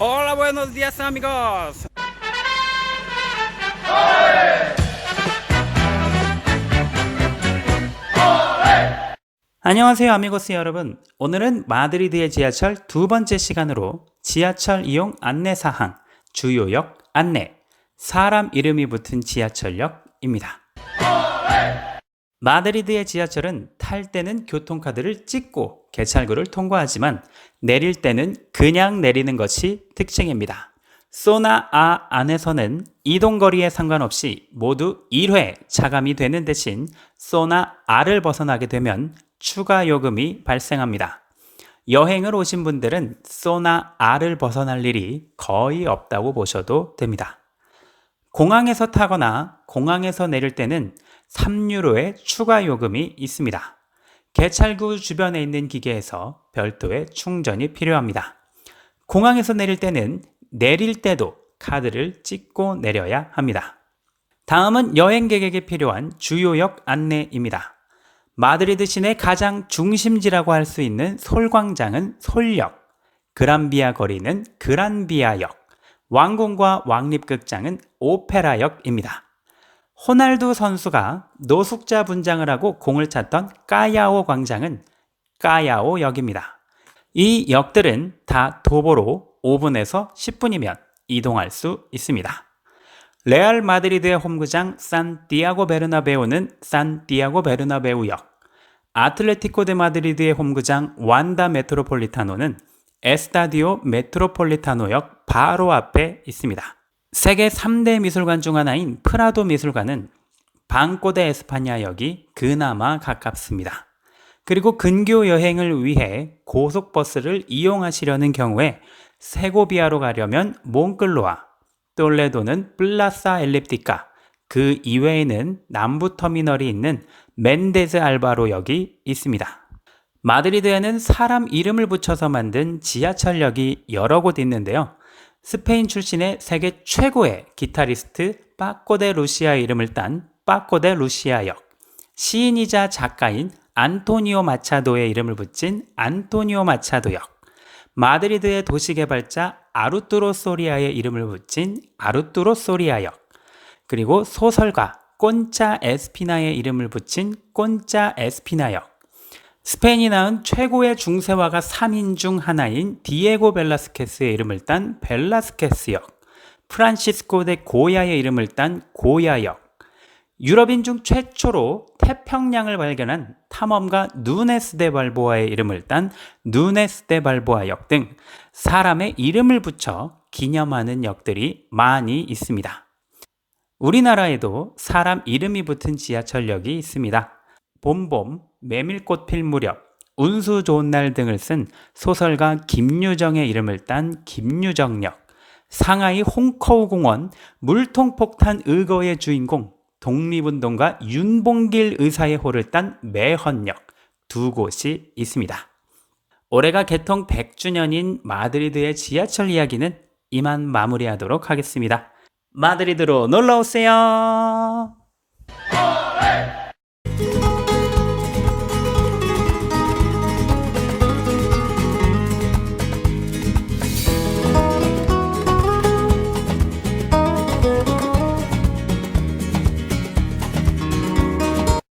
Hola, buenos días, amigos. 안녕하세요, 아미고스 여러분. 오늘은 마드리드의 지하철 두 번째 시간으로 지하철 이용 안내 사항, 주요역 안내, 사람 이름이 붙은 지하철역입니다. 마드리드의 지하철은 탈 때는 교통카드를 찍고 개찰구를 통과하지만 내릴 때는 그냥 내리는 것이 특징입니다. 소나 아 안에서는 이동거리에 상관없이 모두 1회 차감이 되는 대신 소나 아를 벗어나게 되면 추가 요금이 발생합니다. 여행을 오신 분들은 소나 아를 벗어날 일이 거의 없다고 보셔도 됩니다. 공항에서 타거나 공항에서 내릴 때는 3유로의 추가 요금이 있습니다. 개찰구 주변에 있는 기계에서 별도의 충전이 필요합니다. 공항에서 내릴 때는 내릴 때도 카드를 찍고 내려야 합니다. 다음은 여행객에게 필요한 주요역 안내입니다. 마드리드 시내 가장 중심지라고 할 수 있는 솔광장은 솔역, 그란비아 거리는 그란비아역, 왕궁과 왕립극장은 오페라역입니다. 호날두 선수가 노숙자 분장을 하고 공을 찼던 까야오 광장은 까야오 역입니다. 이 역들은 다 도보로 5분에서 10분이면 이동할 수 있습니다. 레알 마드리드의 홈구장 산티아고 베르나베우는 산티아고 베르나베우역, 아틀레티코 데 마드리드의 홈구장 완다 메트로폴리타노는 에스타디오 메트로폴리타노역 바로 앞에 있습니다. 세계 3대 미술관 중 하나인 프라도 미술관은 방꼬데 에스파냐역이 그나마 가깝습니다. 그리고 근교 여행을 위해 고속버스를 이용하시려는 경우에 세고비아로 가려면 몽클로아, 똘레도는 플라사 엘립티카, 그 이외에는 남부 터미널이 있는 멘데즈 알바로역이 있습니다. 마드리드에는 사람 이름을 붙여서 만든 지하철역이 여러 곳 있는데요. 스페인 출신의 세계 최고의 기타리스트 빠꼬데 루시아 이름을 딴 빠꼬데 루시아역, 시인이자 작가인 안토니오 마차도의 이름을 붙인 안토니오 마차도역, 마드리드의 도시개발자 아루뚜로 소리아의 이름을 붙인 아루뚜로 소리아역, 그리고 소설가 꼰짜 에스피나의 이름을 붙인 꼰짜 에스피나역, 스페인이 낳은 최고의 중세화가 3인 중 하나인 디에고 벨라스케스의 이름을 딴 벨라스케스역, 프란시스코 데 고야의 이름을 딴 고야역, 유럽인 중 최초로 태평양을 발견한 탐험가 누네스 데 발보아의 이름을 딴 누네스 데 발보아역 등 사람의 이름을 붙여 기념하는 역들이 많이 있습니다. 우리나라에도 사람 이름이 붙은 지하철역이 있습니다. 봄봄, 메밀꽃 필 무렵, 운수 좋은 날 등을 쓴 소설가 김유정의 이름을 딴 김유정역, 상하이 홍커우 공원, 물통폭탄 의거의 주인공, 독립운동가 윤봉길 의사의 호를 딴 매헌역 두 곳이 있습니다. 올해가 개통 100주년인 마드리드의 지하철 이야기는 이만 마무리하도록 하겠습니다. 마드리드로 놀러 오세요.